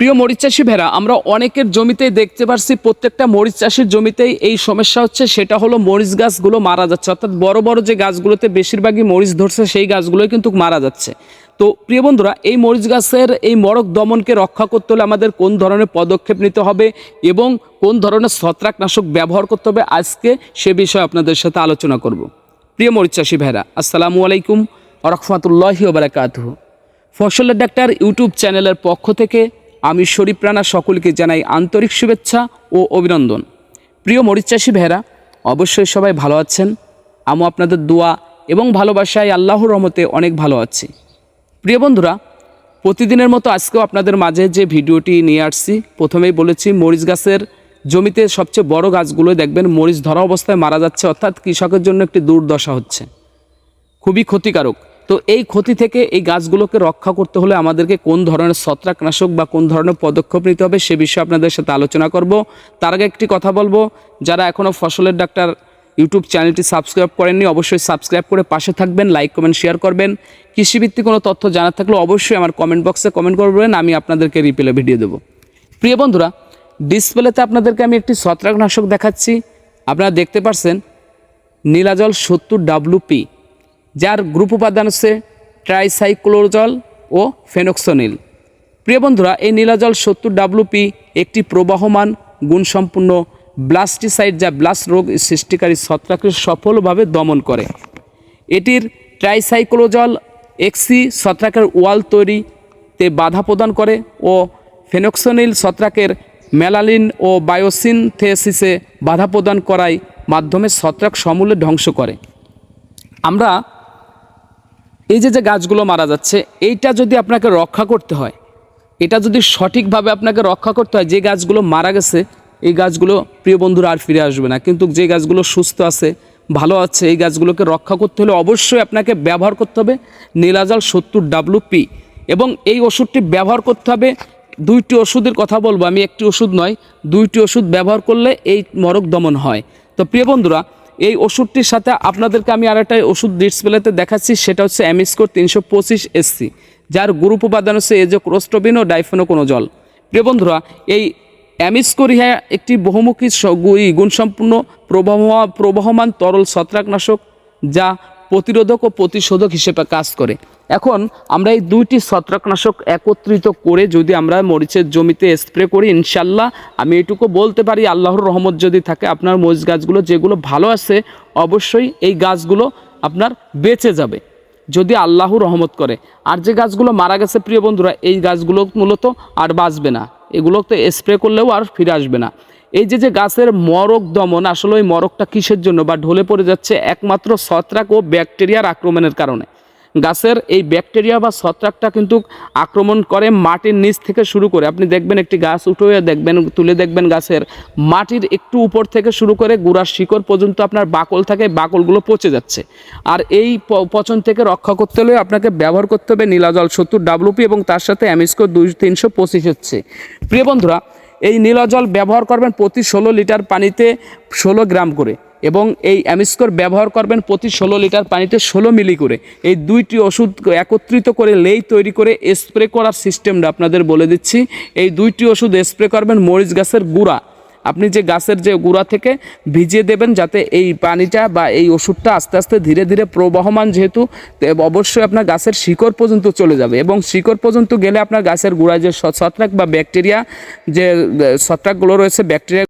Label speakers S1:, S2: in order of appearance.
S1: প্রিয় মরিচ চাষি ভেড়া, আমরা অনেকের জমিতেই দেখতে পারছি প্রত্যেকটা মরিচ চাষির জমিতেই এই সমস্যা হচ্ছে, সেটা হলো মরিচ গাছগুলো মারা যাচ্ছে। অর্থাৎ বড় বড় যে গাছগুলোতে বেশিরভাগই মরিচ ধরছে, সেই গাছগুলোই কিন্তু মারা যাচ্ছে। তো প্রিয় বন্ধুরা, এই মরিচ গাছের এই মরক দমনকে রক্ষা করতে হলে আমাদের কোন ধরনের পদক্ষেপ নিতে হবে এবং কোন ধরনের ছত্রাকনাশক ব্যবহার করতে হবে, আজকে সে বিষয়ে আপনাদের সাথে আলোচনা করব। প্রিয় মরিচ চাষি ভেড়া, আসসালামু আলাইকুম রহমতুল্লাহি ওবরাকাতুহ ফসলের ডাক্তার ইউটিউব চ্যানেলের পক্ষ থেকে আমি শরীফ রানা সকলকে জানাই আন্তরিক শুভেচ্ছা ও অভিনন্দন। প্রিয় মরিচ চাষি ভেড়া অবশ্যই সবাই ভালো আছেন। আমি আপনাদের দোয়া এবং ভালোবাসায় আল্লাহর রহমতে অনেক ভালো আছি। প্রিয় বন্ধুরা, প্রতিদিনের মতো আজকেও আপনাদের মাঝে যে ভিডিওটি নিয়ে আসছি, প্রথমেই বলেছি মরিচ গাছের জমিতে সবচেয়ে বড় গাছগুলো দেখবেন মরিচ ধরা অবস্থায় মারা যাচ্ছে, অর্থাৎ কৃষকের জন্য একটি দুর্দশা হচ্ছে। খুবই ক্ষতিকারক। তো এই ক্ষতি থেকে এই গাছগুলোকে রক্ষা করতে হলে আমাদেরকে কোন ধরনের ছত্রাকনাশক বা কোন ধরনের পদক্ষেপ নিতে হবে সে বিষয়ে আপনাদের সাথে আলোচনা করব। তার আগে একটি কথা বলব, যারা এখনও ফসলের ডাক্তার ইউটিউব চ্যানেলটি সাবস্ক্রাইব করেননি, অবশ্যই সাবস্ক্রাইব করে পাশে থাকবেন, লাইক, কমেন্ট, শেয়ার করবেন। কৃষিভিত্তিক কোনো তথ্য জানার থাকলে অবশ্যই আমার কমেন্ট বক্সে কমেন্ট করবেন, আমি আপনাদেরকে রিপ্লে ভিডিও দেবো। প্রিয় বন্ধুরা, ডিসপ্লেতে আপনাদেরকে আমি একটি ছত্রাকনাশক দেখাচ্ছি। আপনারা দেখতে পাচ্ছেন নীলাজল সত্তর ডাব্লুপি যার গ্রুপ উপাদান হচ্ছে ট্রাইসাইক্লোজল ও ফেনক্সোনিল প্রিয় বন্ধুরা, এই নীলাজল সত্তর ডাব্লুপি একটি প্রবাহমান গুণসম্পন্ন ব্লাস্টিসাইড যা ব্লাস্ট রোগ সৃষ্টিকারী ছত্রাককে সফলভাবে দমন করে। এটির ট্রাইসাইক্লোজল এক্সি ছত্রাকের ওয়াল তৈরিতে বাধা প্রদান করে ও ফেনক্সোনিল ছত্রাকের মেলালিন ও বায়োসিনথেসিসে বাধা প্রদান করায় মাধ্যমে ছত্রাক সমূলে ধ্বংস করে। আমরা এই যে যে গাছগুলো মারা যাচ্ছে, এইটা যদি আপনাকে রক্ষা করতে হয়, এটা যদি সঠিকভাবে আপনাকে রক্ষা করতে হয়, যে গাছগুলো মারা গেছে, এই গাছগুলো প্রিয় বন্ধুরা আর ফিরে আসবে না। কিন্তু যে গাছগুলো সুস্থ আছে, ভালো আছে, এই গাছগুলোকে রক্ষা করতে হলে অবশ্যই আপনাকে ব্যবহার করতে হবে নীলাজাল সত্তর ডাব্লু পি এবং এই ওষুধটি ব্যবহার করতে হবে। দুইটি ওষুধের কথা বলব, আমি একটি ওষুধ নয়, দুইটি ওষুধ ব্যবহার করলে এই মরক দমন হয়। তো প্রিয় বন্ধুরা এই ওষুধটির সাথে আপনাদেরকে আমি আর একটা ওষুধ ডিসপ্লেতে দেখাচ্ছি, সেটা হচ্ছে অ্যামিস্কোর তিনশো পঁচিশ এসসি যার গ্রুপ উপাদান হচ্ছে এজো ক্রোস্টোবিন ও ডাইফোনো কোনো জল প্রিয় বন্ধুরা, এই অ্যামিস্কোরিহা একটি বহুমুখী গুণসম্পূর্ণ প্রবাহ প্রবাহমান তরল ছত্রাকনাশক, যা প্রতিরোধক ও প্রতিশোধক হিসেবে কাজ করে। এখন আমরা এই দুইটি ছত্রাকনাশক একত্রিত করে যদি আমরা মরিচের জমিতে স্প্রে করি ইনশাল্লাহ আমি এটুকু বলতে পারি, আল্লাহর রহমত যদি থাকে, আপনার মরিচ গাছগুলো যেগুলো ভালো আছে, অবশ্যই এই গাছগুলো আপনার বেঁচে যাবে, যদি আল্লাহ রহমত করে। আর যে গাছগুলো মারা গেছে, প্রিয় বন্ধুরা, এই গাছগুলো মূলত আর বাঁচবে না। এগুলো তো স্প্রে করলেও আর ফিরে আসবে না। এই যে যে গাছের মরক দমন, আসলে ওই মরকটা কিসের জন্য বা ঢলে পড়ে যাচ্ছে একমাত্র ছত্রাক ও ব্যাকটেরিয়ার আক্রমণের কারণে। গাছের এই ব্যাকটেরিয়া বা ছত্রাকটা কিন্তু আক্রমণ করে মাটির নিচ থেকে শুরু করে, আপনি দেখবেন একটি গাছ উঠে দেখবেন, তুলে দেখবেন গাছের মাটির একটু উপর থেকে শুরু করে গুড়ার শিকড় পর্যন্ত আপনার বাকল থাকে বাকলগুলো পচে যাচ্ছে। আর এই পচন থেকে রক্ষা করতে হলে আপনাকে ব্যবহার করতে হবে নীলাজল সত্তর ডাব্লুপি এবং তার সাথে অ্যামিস্কো দুই তিনশো পঁচিশ হচ্ছে প্রিয় বন্ধুরা এই নীলজল ব্যবহার করবেন প্রতি ষোলো লিটার পানিতে ষোলো গ্রাম করে এবং এই অ্যামিস্কোর ব্যবহার করবেন প্রতি ষোলো লিটার পানিতে ষোলো মিলি করে। এই দুইটি ওষুধ একত্রিত করে লেই তৈরি করে স্প্রে করার সিস্টেমটা আপনাদের বলে দিচ্ছি। এই দুইটি ওষুধ স্প্রে করবেন মরিচ গাছের গুঁড়া। আপনি যে গাছের যে গুঁড়া থেকে ভিজিয়ে দেবেন যাতে এই পানিটা বা এই ওষুধটা আস্তে আস্তে ধীরে ধীরে প্রবহমান যেহেতু অবশ্যই আপনার গাছের শিকড় পর্যন্ত চলে যাবে এবং শিকড় পর্যন্ত গেলে আপনার গাছের গুঁড়ায় যে ছত্রাক বা ব্যাকটেরিয়া যে ছত্রাকগুলো রয়েছে, ব্যাকটেরিয়া